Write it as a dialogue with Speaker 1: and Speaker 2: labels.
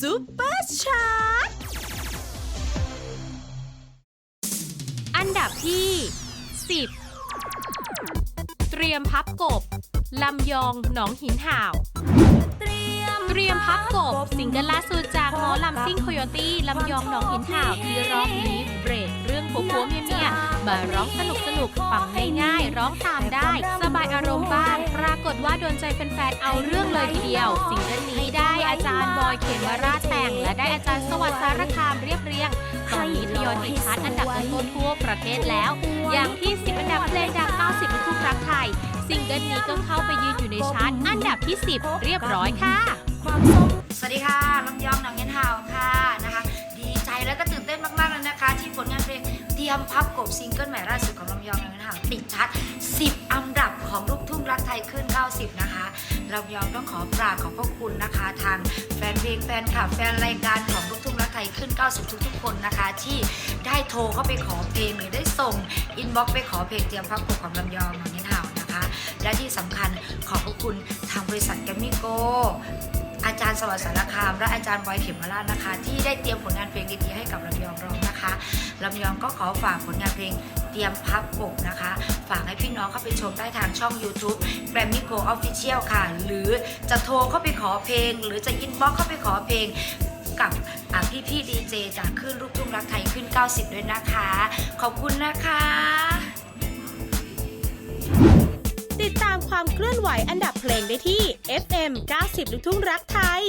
Speaker 1: ซุปเปอร์ชาร์ต
Speaker 2: อันดับที่ 10 เตรียมพับกบ ลำยองหนองหินห่าว
Speaker 1: เตรียม
Speaker 2: เตรียมพับกบ สิงเกิลล่าสุดจากหมอลำซิ่งโคโยตี้ลำยองหนองหินห่าวที่ร้องลีฟเบรกเรื่องผัวผัวเมียเมียมาร้องสนุกสนุกฟังง่ายๆร้องตามได้ โดนใจแฟนๆ เอาเรื่องเลยทีเดียวซิงเกิลนี้ได้อาจารย์บอยเขมราชแต่ง และได้อาจารย์สวัสดิ์สารคามเรียบเรียงตอนนี้ทยอยติดชาร์ตอันดับต้นทั่วประเทศแล้ว อย่างที่ 10 อันดับเพลงดัง 90ลูกทุ่งรักไทย ซิงเกิลนี้ก็เข้าไปยืนอยู่ในชาร์ตอันดับที่ 10 เรียบร้อยค่ะ
Speaker 3: สวัสดีค่ะลำยองหนองเงินหาวค่ะนะคะ ดีใจแล้วก็ตื่นเต้นมากๆเลยนะคะ ที่ผลงานเพลงเตรียมพับกบซิงเกิลใหม่ล่าสุดของลำยองหนองเงินหาวติดชาร์ต ลำยองต้องขอกราบขอบพระคุณนะคะ ทางแฟนเพลงแฟนคลับแฟนรายการของลูกทุ่งรักไทยขึ้น 90 ทุกๆคนนะคะ ที่ได้โทรเข้าไปขอเพลงหรือได้ส่งอินบ็อกซ์ไปขอเพลงเตรียมพับกบของลำยองหนองเงินหาวนะคะ และที่สำคัญขอบพระคุณทางบริษัทแกมมี่โกอาจารย์สวัสดิ์สารคาม และอาจารย์บอยเข็มราชนะคะ ที่ได้เตรียมผลงานเพลงดีๆให้กับลำยองร้องนะคะลำยองก็ขอฝากผลงานเพลง เตรียมพับปกนะคะ ฝากให้พี่น้องเข้าไปชมได้ทางช่อง YouTube g r a m m y Go Official ค่ะ หรือจะโทรเข้าไปขอเพลง หรือจะอินบ็อกเข้าไปขอเพลงกับพี่พี่ดีเจจากคลื่นลูกทุ่งรักไทยขึ้น 90 ด้วยนะคะ ขอบคุณนะคะ
Speaker 1: ติดตามความเคลื่อนไหวอันดับเพลงได้ที่ FM 90 ลูกทุ่งรักไทย